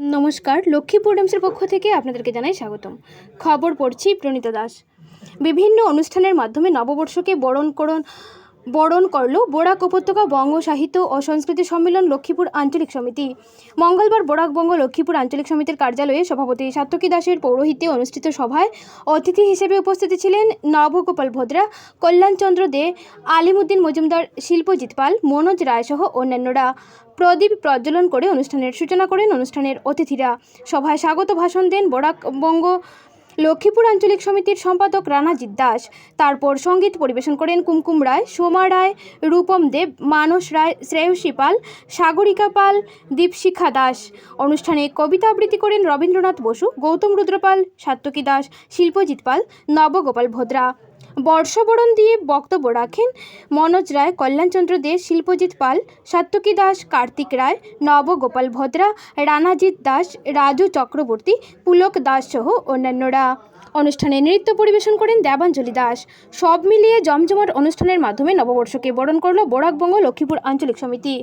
নমস্কার, লক্ষ্মীপুর ডেমসের পক্ষ থেকে আপনাদেরকে জানাই স্বাগতম। খবর পড়ছি প্রণীতা দাস। বিভিন্ন অনুষ্ঠানের মাধ্যমে নববর্ষকে বরণ করণ বরণ করল বোরাক উপত্যকা বঙ্গ সাহিত্য ও সংস্কৃতি সম্মেলন লক্ষ্মীপুর আঞ্চলিক সমিতি। মঙ্গলবার বরাক বঙ্গ লক্ষ্মীপুর আঞ্চলিক সমিতির কার্যালয়ে সভাপতি সাত্যকী দাসের পৌরোহিত্যে অনুষ্ঠিত সভায় অতিথি হিসেবে উপস্থিত ছিলেন নবগোপাল ভদ্রা কল্যাণচন্দ্র দে, আলিমুদ্দিন মজুমদার, শিল্পজিৎ পাল, মনোজ রায়সহ অন্যান্যরা। প্রদীপ প্রজ্বলন করে অনুষ্ঠানের সূচনা করেন অনুষ্ঠানের অতিথিরা। সভায় স্বাগত ভাষণ দেন বরাকবঙ্গ লক্ষ্মীপুর আঞ্চলিক সমিতির সম্পাদক রানাজিৎ দাস। তারপর সংগীত পরিবেশন করেন কুমকুম রায়, সোমা রায়, রূপম দেব, মানস রায়, শ্রেয়সী পাল, সাগরিকা পাল, দীপশিখা দাস। অনুষ্ঠানে কবিতা আবৃত্তি করেন রবীন্দ্রনাথ বসু, গৌতম রুদ্রপাল সাত্যকী দাস, শিল্পজিৎ পাল, নবগোপাল ভদ্রা। বর্ষবরণ দিয়ে বক্তব্য রাখেন মনোজ রায়, কল্যাণচন্দ্র দে, শিল্পজিৎ পাল সাত্যকী দাস, কার্তিক রায়, নবগোপাল ভদ্রা রানাজিৎ দাস, রাজু চক্রবর্তী, পুলক দাস সহ অন্যান্যরা। অনুষ্ঠানে নৃত্য পরিবেশন করেন দেবাঞ্জলি দাস। সব মিলিয়ে জমজমাট অনুষ্ঠানের মাধ্যমে নববর্ষকে বরণ করল বরাকবঙ্গ লক্ষ্মীপুর আঞ্চলিক সমিতি।